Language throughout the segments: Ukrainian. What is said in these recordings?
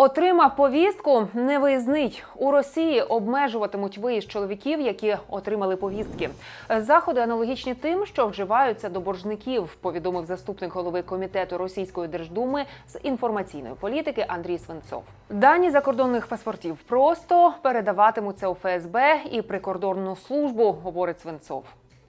Отримав повістку невиїзний. У Росії обмежуватимуть виїзд чоловіків, які отримали повістки. Заходи аналогічні тим, що вживаються до боржників, повідомив заступник голови комітету Російської держдуми з інформаційної політики Андрій Свинцов. Дані закордонних паспортів просто передаватимуться у ФСБ і прикордонну службу, говорить Свинцов.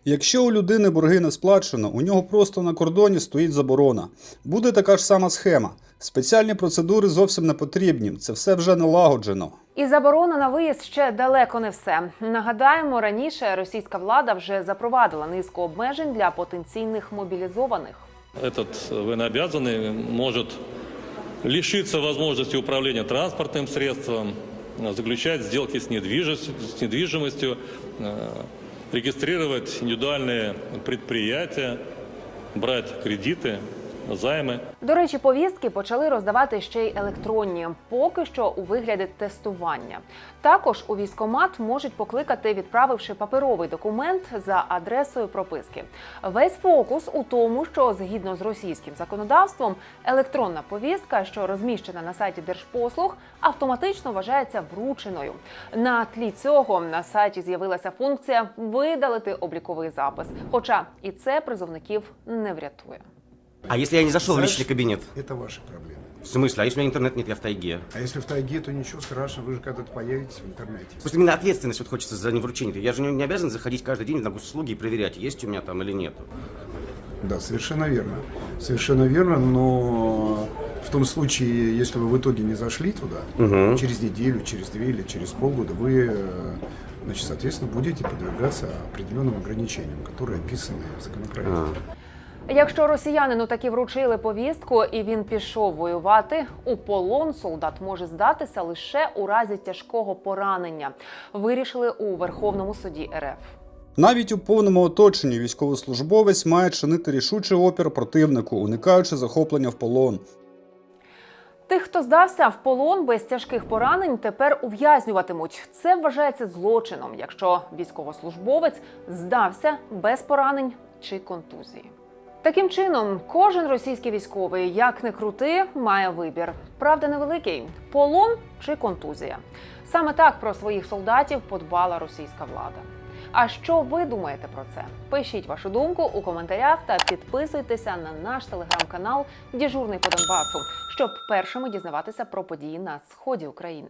Якщо у людини борги не сплачено, у нього просто на кордоні стоїть заборона. Буде така ж сама схема. Спеціальні процедури зовсім не потрібні. Це все вже налагоджено. І заборона на виїзд ще далеко не все. Нагадаємо, раніше російська влада вже запровадила низку обмежень для потенційних мобілізованих. Этот военнообязанный может лишиться возможности управления транспортным средством, э, заключать сделки с недвижимостью, с недвижимостью э, регистрировать индивидуальные предприятия, брать кредиты, займы. До речі, повістки почали роздавати ще й електронні, поки що у вигляді тестування. Також у військомат можуть покликати, відправивши паперовий документ за адресою прописки. Весь фокус у тому, що згідно з російським законодавством, електронна повістка, що розміщена на сайті Держпослуг, автоматично вважається врученою. На тлі цього на сайті з'явилася функція видалити обліковий запис. Хоча і це призовників не врятує. А если я не зашел в Знаешь, личный кабинет? Это ваши проблемы. В смысле? А если у меня интернет нет, я в тайге? А если в тайге, то ничего страшного, вы же когда-то появитесь в интернете. Просто именно ответственность вот хочется за невручение. Я же не, не обязан заходить каждый день на госуслуги и проверять, есть у меня там или нет. Да, совершенно верно. Совершенно верно, но в том случае, если вы в итоге не зашли туда, Мгм. через неделю, через две или через полгода, вы, э, значит, соответственно, будете подвергаться определенным ограничениям, которые описаны в законопроекте. А. Якщо росіянину таки вручили повістку і він пішов воювати, у полон солдат може здатися лише у разі тяжкого поранення. Вирішили у Верховному суді РФ. Навіть у повному оточенні військовослужбовець має чинити рішучий опір противнику, уникаючи захоплення в полон. Тих, хто здався в полон без тяжких поранень, тепер ув'язнюватимуть. Це вважається злочином, якщо військовослужбовець здався без поранень чи контузії. Таким чином, кожен російський військовий, як не крути, має вибір. Правда, невеликий полон чи контузія. Саме так про своїх солдатів подбала російська влада. А що ви думаєте про це? Пишіть вашу думку у коментарях та підписуйтеся на наш телеграм-канал Діжурний по Донбасу, щоб першими дізнаватися про події на сході України.